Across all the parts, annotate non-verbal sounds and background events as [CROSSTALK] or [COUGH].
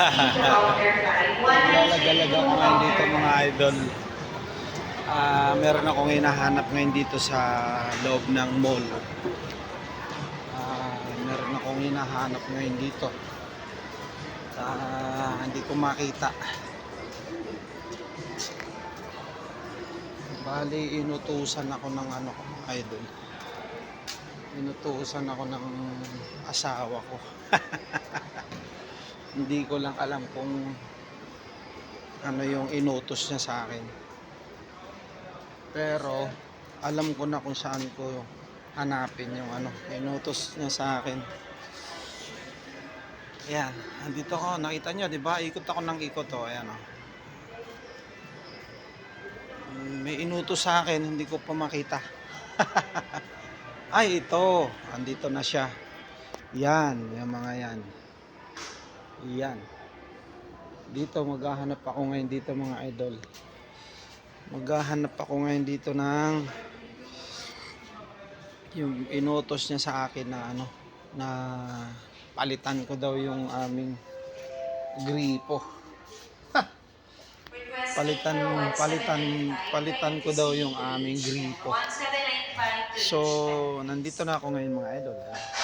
Naglalagalag ako ngayon dito mga idol. Ah, meron akong hinahanap ngayon dito sa loob ng mall. Ah, meron akong hinahanap ngayon dito. Ah, hindi ko makita. Bali, inutusan ako ng ano ko, idol. Inutusan ako ng asawa ko. [LAUGHS] hindi ko lang alam kung ano yung inutos niya sa akin. Pero alam ko na kung saan ko hanapin yung ano, inutos niya sa akin. Ayan, andito ko, nakita nyo, di ba? Ikot ako ng ikot, oh. Ayan, oh. May inutos sa akin, hindi ko pa makita. [LAUGHS] Ay, ito. Andito na siya. Yan, yung mga yan. Yan. Dito maghahanap ako ngayon dito mga idol. Maghahanap ako ngayon dito ng yung inutos niya sa akin na ano na palitan ko daw yung aming gripo. Palitan palitan palitan ko daw yung aming gripo. So, nandito na ako ngayon mga idol. 'Di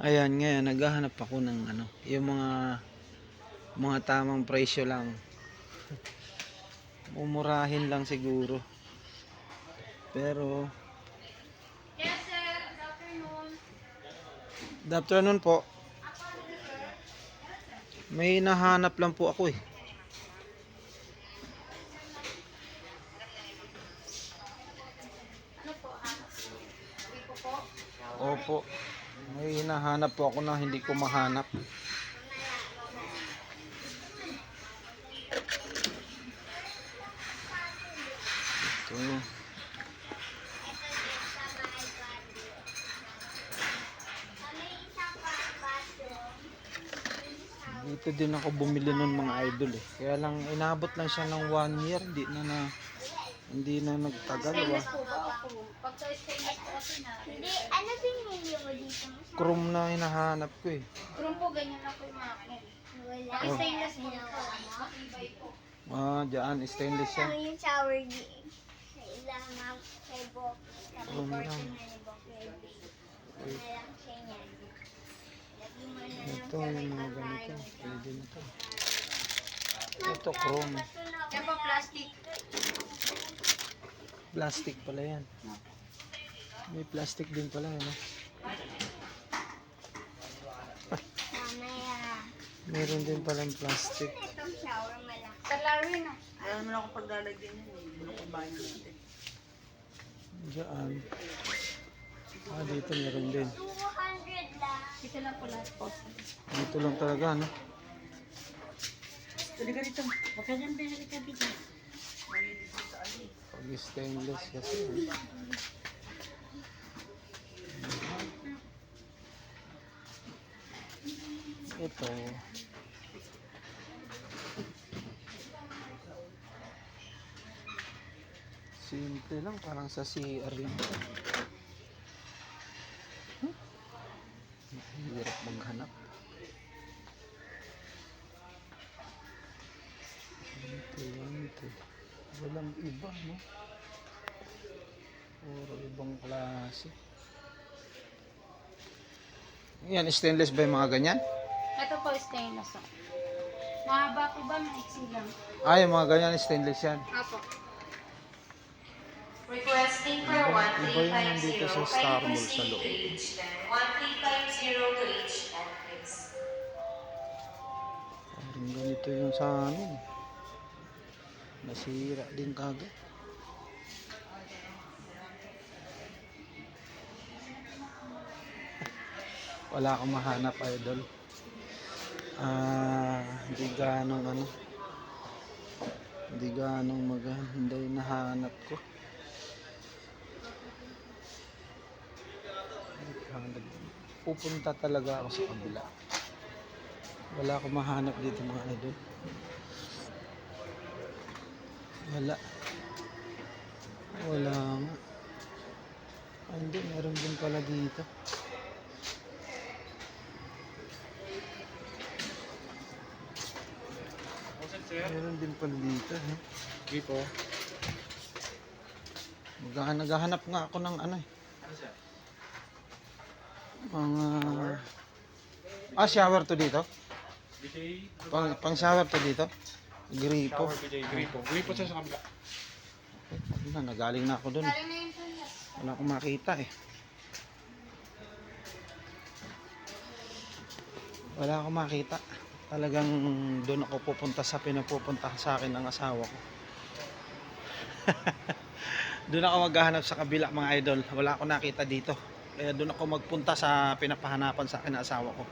Ayan, ngayon naghahanap ako ng ano, yung mga mga tamang presyo lang. Mumurahin lang siguro. Pero Yes, sir. Good afternoon. Good afternoon po. May nahanap lang po ako eh. Ano po? Ah. Opo. May hinahanap po ako na hindi ko mahanap. Ito. Dito din ako bumili nun mga idol eh. Kaya lang inabot lang siya ng one year. Hindi na na hindi na nagtagal. Po ba chrome? Pagka stainless po kasi na. Hindi, ano pinili mo dito? Chrome na hinahanap ko eh. Chrome po, ganyan na po yung mga chrome. Wala. Pag Oh. stainless po, matibay po. Ah, dyan, stainless yan. yung shower di. Sa ilang kay Bok. Kami lang. na ni Bok. Na lang siya niyan. Na Ito yung mga ganito. Pwede na to. Ito chrome. Yan po, plastic. Plastic pala yan. May plastic din pala ano. Mamaya. Meron din palang plastic. Itong shower malaki. Sa Larry na. Alam mo na kung paglalagyan yun eh. Ano kung bahay natin. Diyan. Ah, dito meron din. 200 lang. Dito lang po lahat po. Dito lang talaga, no? Tuloy ka rito. Huwag ka dyan, binali ka dito. Pag stainless kasi. Ito. Simple lang, parang sa CR lang. Hmm? Hirap maghanap. Ito, ito. Walang iba, no? Puro ibang klase. Yan, stainless ba yung mga ganyan? Ito po, stainless. oh. Mahaba po ba? Maiksi lang. Ah, yung mga ganyan, stainless yan. Apo. Requesting for Iba yung nandito 1350. sa Star Mall sa loob. to each stand. 1350 to each please. Parang ganito yung sa amin. Nasira din kagad. Wala akong mahanap, idol. Ah, hindi ganong ano. Hindi ganong maganda yung nahanap ko. Pupunta talaga ako sa kabila. Wala akong mahanap dito mga idol. Wala. Wala nga. Ay, hindi. Meron din pala dito. Meron din pala dito. Eh. Hindi po. Naghahanap nga ako ng ano eh. Ano sir? Mga... Ah, ah, shower to dito? Pang, pang shower to dito? Gripo. Shower. Gripo. Gripo siya sa kabila. Ano na, nagaling na ako dun. Galing na yung tulas. Wala akong makita eh. Wala akong makita. Talagang doon ako pupunta sa pinapupunta sa akin ng asawa ko. [LAUGHS] doon ako maghahanap sa kabila mga idol. Wala akong nakita dito. Kaya doon ako magpunta sa pinapahanapan sa akin ng asawa ko.